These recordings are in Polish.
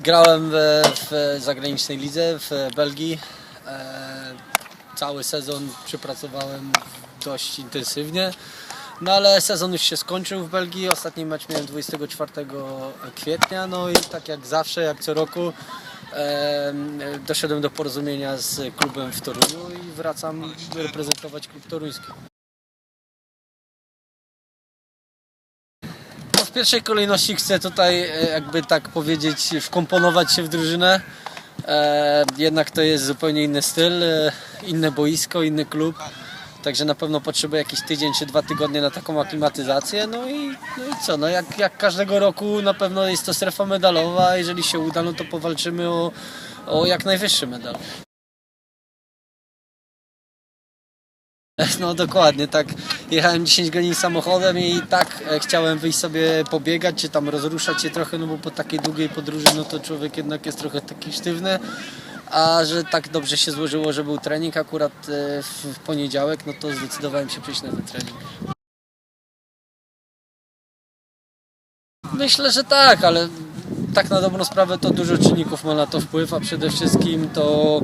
Grałem w, w zagranicznej lidze w Belgii. E, cały sezon przepracowałem dość intensywnie. No ale sezon już się skończył w Belgii. Ostatni mecz miałem 24 kwietnia. No i tak jak zawsze, jak co roku, e, doszedłem do porozumienia z klubem w Toruniu i wracam reprezentować klub toruński. W pierwszej kolejności chcę tutaj e, jakby tak powiedzieć wkomponować się w drużynę. E, jednak to jest zupełnie inny styl, e, inne boisko, inny klub. Także na pewno potrzebuję jakiś tydzień czy dwa tygodnie na taką aklimatyzację. No i, no i co, no jak, jak każdego roku na pewno jest to strefa medalowa. Jeżeli się uda, no to powalczymy o, o jak najwyższy medal. No dokładnie, tak. Jechałem 10 godzin samochodem i tak e, chciałem wyjść sobie pobiegać, czy tam rozruszać się trochę, no bo po takiej długiej podróży, no to człowiek jednak jest trochę taki sztywny. A że tak dobrze się złożyło, że był trening akurat e, w w poniedziałek, no to zdecydowałem się przyjść na ten trening. Myślę, że tak, ale tak na dobrą sprawę to dużo czynników ma na to wpływ, a przede wszystkim to,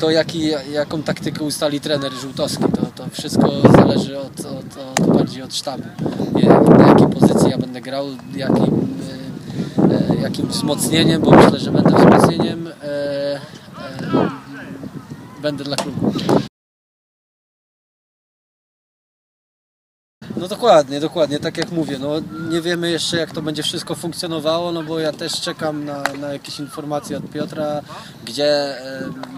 to jaki, jaką taktykę ustali trener Żółtowski. To, to wszystko zależy od, od, od, bardziej od sztabu. Na jakiej pozycji ja będę grał, jakim, e, jakim wzmocnieniem, bo myślę, że będę wzmocnieniem e, e, będę dla klubu. No dokładnie, dokładnie, tak jak mówię, no nie wiemy jeszcze jak to będzie wszystko funkcjonowało, no bo ja też czekam na, na jakieś informacje od Piotra, gdzie,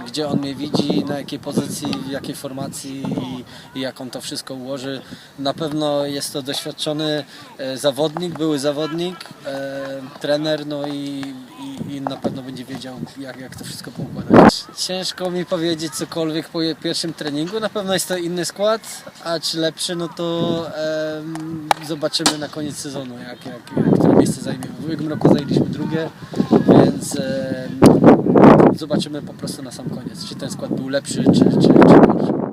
gdzie on mnie widzi, na jakiej pozycji, w jakiej formacji i, i jak on to wszystko ułoży. Na pewno jest to doświadczony e, zawodnik, były zawodnik, e, trener, no i, i, i na pewno będzie wiedział jak, jak to wszystko poukładać. Ciężko mi powiedzieć cokolwiek po pierwszym treningu, na pewno jest to inny skład, a czy lepszy, no to zobaczymy na koniec sezonu, jak, jak, jak które miejsce zajmiemy. W ubiegłym roku zajęliśmy drugie, więc zobaczymy po prostu na sam koniec, czy ten skład był lepszy, czy, czy, czy gorszy.